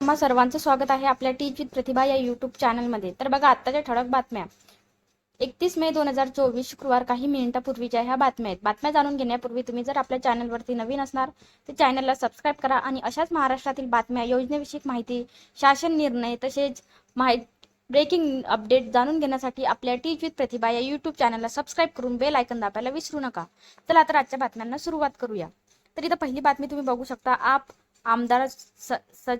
तुम्हा सर्वांचं स्वागत आहे आपल्या टीच विथ प्रतिभा या युट्यूब चॅनलमध्ये तर बघा आत्ताच्या ठळक बातम्या. एकतीस मे दोन हजार चोवीस शुक्रवार काही मिनिटापूर्वीच्या ह्या बातम्या आहेत. बातम्या जाणून घेण्यापूर्वी तुम्ही जर आपल्या चॅनलवरती नवीन असणार तर चॅनलला सबस्क्राईब करा आणि अशाच महाराष्ट्रातील बातम्या योजनेविषयक माहिती शासन निर्णय तसेच माहिती ब्रेकिंग अपडेट जाणून घेण्यासाठी आपल्या टीच विथ प्रतिभा या युट्यूब चॅनलला सबस्क्राईब करून बेल आयकन दाबायला विसरू नका. चला तर आजच्या बातम्यांना सुरुवात करूया. तर इथं पहिली बातमी तुम्ही बघू शकता. आप आमदार स, स,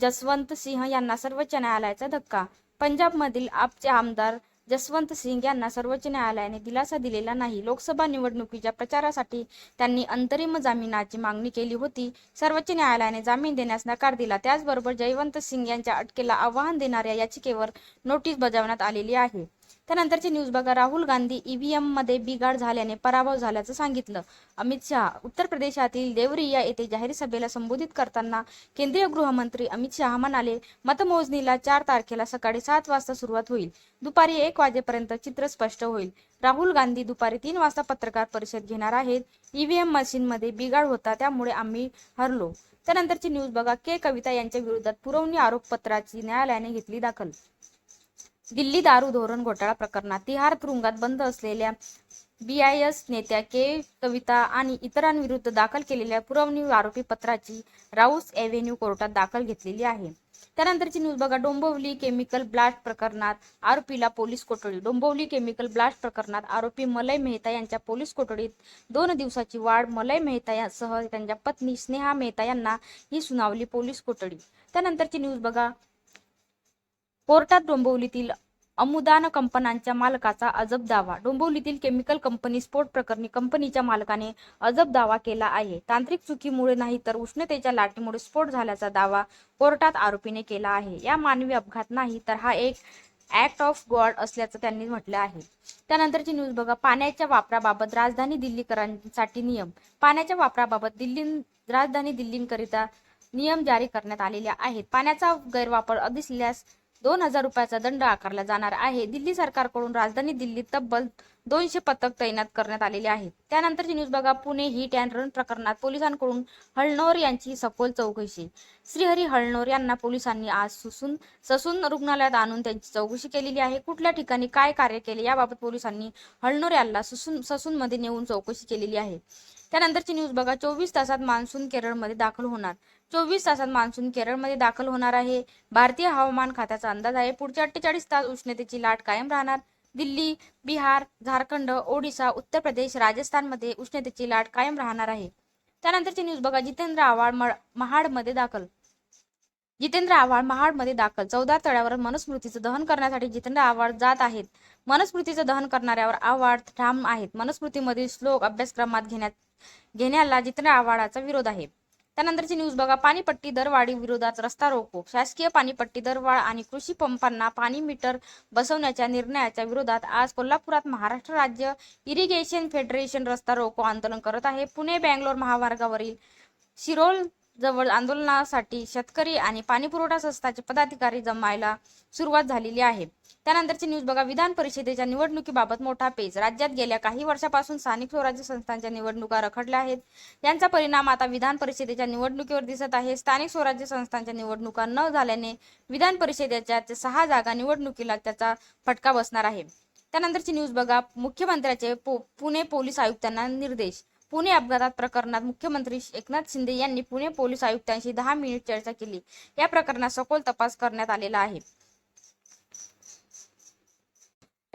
जसवंत सिंह यांना सर्वोच्च न्यायालयाचा धक्का. पंजाबमधील आपचे आमदार जसवंत सिंग यांना सर्वोच्च न्यायालयाने दिलासा दिलेला नाही. लोकसभा निवडणुकीच्या प्रचारासाठी त्यांनी अंतरिम जामिनाची मागणी केली होती. सर्वोच्च न्यायालयाने जामीन देण्यास नकार दिला. त्याचबरोबर जयवंत सिंग यांच्या अटकेला आव्हान देणाऱ्या याचिकेवर नोटीस बजावण्यात आलेली आहे. त्यानंतरची न्यूज बघा. राहुल गांधी ईव्हीएममध्ये बिघाड झाल्याने पराभव झाल्याचं सांगितलं. अमित शहा उत्तर प्रदेशातील देवरिया येथे जाहीर सभेला संबोधित करताना केंद्रीय गृहमंत्री अमित शहा म्हणाले मतमोजणीला चार तारखेला सकाळी सात वाजता सुरुवात होईल. दुपारी एक वाजेपर्यंत चित्र स्पष्ट होईल. राहुल गांधी दुपारी तीन वाजता पत्रकार परिषद घेणार आहेत. ईव्हीएम मशीनमध्ये बिघाड होता त्यामुळे आम्ही हरलो. त्यानंतरची न्यूज बघा. के. कविता यांच्या विरोधात पुरवणी आरोपपत्राची न्यायालयाने घेतली दाखल. दिल्ली दारू धोरण घोटाळा प्रकरणात तिहार तुरुंगात बंद असलेल्या बीआयएस नेत्या के. कविता आणि इतरांविरुद्ध दाखल केलेल्या पुरवणी आरोपी पत्राची राऊस एव्हेन्यू कोर्टात दाखल घेतलेली आहे. त्यानंतरची न्यूज बघा. डोंबिवली केमिकल ब्लास्ट प्रकरणात आरोपीला पोलीस कोठडी. डोंबिवली केमिकल ब्लास्ट प्रकरणात आरोपी मलय मेहता यांच्या पोलीस कोठडीत दोन दिवसाची वाढ मलय मेहता यासह त्यांच्या पत्नी स्नेहा मेहता यांना ही सुनावली पोलीस कोठडी. त्यानंतरची न्यूज बघा. कोर्टात डोंबिवलीतील अमुदान कंपन्यांच्या मालकाचा अजब दावा. डोंबिवलीतील केमिकल कंपनी स्फोट प्रकरणी कंपनीच्या मालकाने अजब दावा केला आहे. तांत्रिक चुकीमुळे नाही तर उष्णतेच्या लाटेमुळे स्फोट झाल्याचा दावा कोर्टात आरोपीने केला आहे. या मानवी अपघात नाही तर हा एक ऍक्ट ऑफ गॉड असल्याचं त्यांनी म्हटलं आहे. त्यानंतरची न्यूज बघा. पाण्याच्या वापराबाबत राजधानी दिल्लीकरांसाठी नियम. पाण्याच्या वापराबाबत दिल्ली राजधानी दिल्लीकरिता नियम जारी करण्यात आलेले आहेत. पाण्याचा गैरवापर दिसल्यास दोन हजार रुपयाचा दंड आकारला जाणार आहे. दिल्ली सरकारकडून राजधानी दिल्लीत तब्बल दोनशे पथक तैनात करण्यात आलेले आहेत. त्यानंतरची न्यूज बघा पुणे हिट अँड रन प्रकरणात पोलिसांकडून हळणोर यांची सखोल चौकशी. श्रीहरी हळणोर यांना पोलिसांनी आज सुसून ससून रुग्णालयात आणून त्यांची चौकशी केलेली आहे. कुठल्या ठिकाणी काय कार्य केले याबाबत पोलिसांनी हळणोर यांना ससून ससूनमध्ये नेऊन चौकशी केलेली आहे. त्यानंतरची न्यूज बघा. चोवीस तासात मान्सून केरळमध्ये दाखल होणार. चोवीस तासात मान्सून केरळमध्ये दाखल होणार आहे. भारतीय हवामान खात्याचा अंदाज आहे. पुढच्या अठ्ठेचाळीस तास उष्णतेची लाट कायम राहणार. दिल्ली बिहार झारखंड ओडिशा उत्तर प्रदेश राजस्थानमध्ये उष्णतेची लाट कायम राहणार आहे. त्यानंतरची न्यूज बघा. जितेंद्र आव्हाड महाडमध्ये दाखल. जितेंद्र आव्हाड महाडमध्ये दाखल. चौदा तळ्यावर मनुस्मृतीचं दहन करण्यासाठी जितेंद्र आव्हाड जात आहेत. मनुस्मृतीचं दहन करणाऱ्यावर आव्हाड ठाम आहेत. मनुस्मृतीमधील श्लोक अभ्यासक्रमात घेण्यात घेण्याला जितेंद्र आव्हाडाचा विरोध आहे. त्यानंतरची न्यूज बघा. पाणीपट्टी दरवाढी विरोधात रस्ता रोको. शासकीय पाणीपट्टी दरवाढ आणि कृषी पंपांना पाणी मीटर बसवण्याच्या निर्णयाच्या विरोधात आज कोल्हापुरात महाराष्ट्र राज्य इरिगेशन फेडरेशन रस्ता रोको आंदोलन करत आहे. पुणे बँगलोर महामार्गावरील शिरोल जवळ आंदोलनासाठी शेतकरी आणि पाणीपुरवठा संस्थाचे पदाधिकारी जमायला सुरुवात झालेली आहे. त्यानंतरची न्यूज बघा. विधान परिषदेच्या निवडणुकीबाबत मोठा पेच. राज्यात गेल्या काही वर्षापासून स्थानिक स्वराज्य संस्थांच्या निवडणुका रखडल्या आहेत. यांचा परिणाम आता विधान परिषदेच्या निवडणुकीवर दिसत आहे. स्थानिक स्वराज्य संस्थांच्या निवडणुका न झाल्याने विधान परिषदेच्या सहा जागा निवडणुकीला त्याचा फटका बसणार आहे. त्यानंतरची न्यूज बघा. मुख्यमंत्र्याचे पो, पुणे पोलीस आयुक्तांना निर्देश. पुणे अपघातात प्रकरणात मुख्यमंत्री एकनाथ शिंदे यांनी पुणे पोलीस आयुक्तांशी दहा मिनिट चर्चा केली. या प्रकरणात सखोल तपास करण्यात आलेला आहे.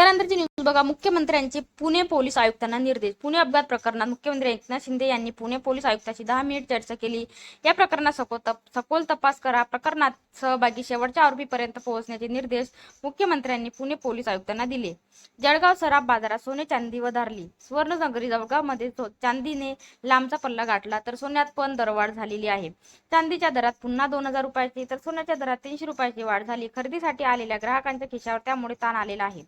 त्यानंतरची न्यूज बघा. मुख्यमंत्र्यांचे पुणे पोलीस आयुक्तांना निर्देश. पुणे अपघात प्रकरणात मुख्यमंत्री एकनाथ शिंदे यांनी पुणे पोलीस आयुक्ताशी दहा मिनिट चर्चा केली. या प्रकरणात सखोल तप सखोल तपास करा. प्रकरणात सहभागी शेवटच्या आरोपीपर्यंत पोहोचण्याचे निर्देश मुख्यमंत्र्यांनी पुणे पोलीस आयुक्तांना दिले. जळगाव सराफ बाजारात सोने चांदी वधारली. सुवर्णनगरी जळगावमध्ये चांदीने लांबचा पल्ला गाठला तर सोन्यात पण दरवाढ झालेली आहे. चांदीच्या दरात पुन्हा दोन हजार रुपयाची तर सोन्याच्या दरात तीनशे रुपयाची वाढ झाली. खरेदीसाठी आलेल्या ग्राहकांच्या खिशावर त्यामुळे ताण आलेला आहे.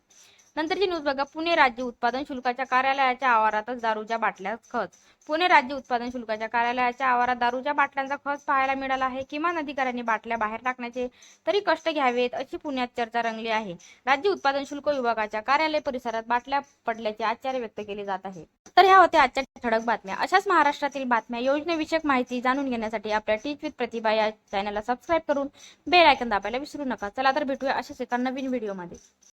नंतरची न्यूज बघा. पुणे राज्य उत्पादन शुल्काच्या कार्यालयाच्या आवारातच दारूच्या बाटल्या खच पुणे राज्य उत्पादन शुल्काच्या कार्यालयाच्या आवारात दारूच्या बाटल्यांचा खच पाहायला मिळाला आहे. किमान अधिकाऱ्यांनी बाटल्या बाहेर टाकण्याचे तरी कष्ट घ्यावेत अशी पुण्यात चर्चा रंगली आहे. राज्य उत्पादन शुल्क विभागाच्या कार्यालय परिसरात बाटल्या पडल्याचे आश्चर्य व्यक्त केले जात आहे. तर ह्या होत्या आजच्या ठळक बातम्या. अशाच महाराष्ट्रातील बातम्या योजनेविषयक माहिती जाणून घेण्यासाठी आपल्या टीच विथ प्रतिभा या चॅनलला सबस्क्राईब करून बेल आयकन दाबायला विसरू नका. चला तर भेटूया अशाच एका नवीन व्हिडिओमध्ये